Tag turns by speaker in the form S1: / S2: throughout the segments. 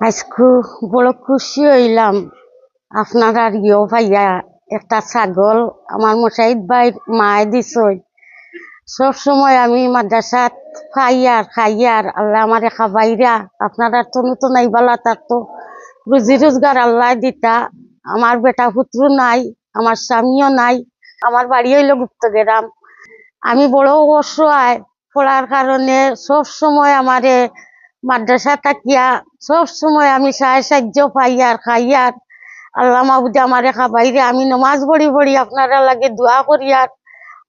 S1: আজকে বড় খুশি হইলাম। আপনার আর ইয়েও ভাইয়া, একটা ছাগল আমার মশাহিদ ভাই মায়ে দিছই সব সময় আমি মাদ্রাসাত খাইয়ার খাইয়ার আল্লাহ আমারে খাবাইরা, আপনারা তো নতুন আইবালা, তার তো রুজি রোজগার আল্লাহ দিতা। আমার বেটা পুত্র নাই, আমার স্বামীও নাই, আমার বাড়ি হইল গুপ্তগেরাম। আমি বড় অসহায়, পড়ার কারণে সব সময় আমারে মাদ্রাসা থাকিয়া সব সময় আমি সাহায্য সাহায্য পাইয়ার খাইয়ার আল্লাহ মাবুদে আমারে খাবাইরে আমি নমাজ পড়ি পড়ি আপনারা লাগে দোয়া করিয়ার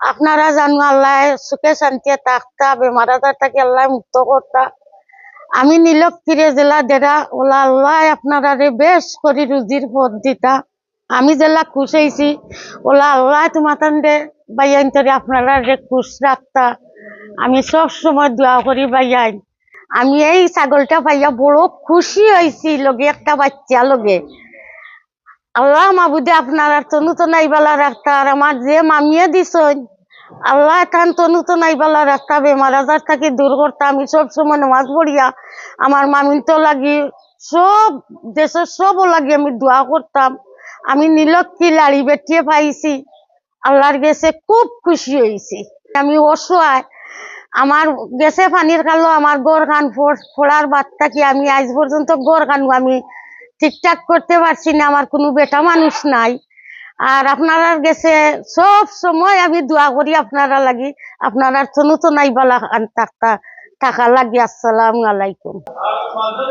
S1: আপনারা জানো আল্লাহ সুখে শান্তিতে থাকতা, বেমার আজার থেকে আল্লাহ মুক্ত করতা। আমি নীলক্ষীরে জেলা দেরা ওলা আল্লাহ আপনারা বেশ করি রুজির পথ দিতা। আমি জেলা খুশ হয়েছি ওলা আল্লাহ তোমার দে বাইয়াইন তরে আপনারা রে খুশ রাখতা। আমি সব সময় দোয়া করি বাইয়াইন আমি এই ছাগলটা পাইয়া বড় খুশি হয়েছি লগে, একটা বাচ্চা লগে। আল্লাহ মাবুদে আপনার তনু তো নাইবালা আর আমার যে মামিয়ে দিছন, আল্লাহ তান তনু তো নাইবালা রাখতা বেমার আজার থাকি দূর করতা আমি সব সময় নামাজ পড়িয়া আমার মামিন তো লাগি, সব দেশের সবও লাগি আমি দোয়া করতাম। আমি নীলক্ষী লাড়ি বেটিয়ে পাইছি, আল্লাহর গেছে খুব খুশি হয়েছি আমি অসহায় আমার গেছে পানির কালো আমার গড় খান ফোড়ার বাচ্চা কি আমি আজ পর্যন্ত গড় খানু, আমি ঠিকঠাক করতে পারছি না আমার কোনো বেটা মানুষ নাই। আর আপনারা গেছে, সব সময় আমি দোয়া করি আপনারা লাগি, আপনারা তো নতুন নাই বালা টাকা লাগি, আসসালামু আলাইকুম।
S2: আর মাঝে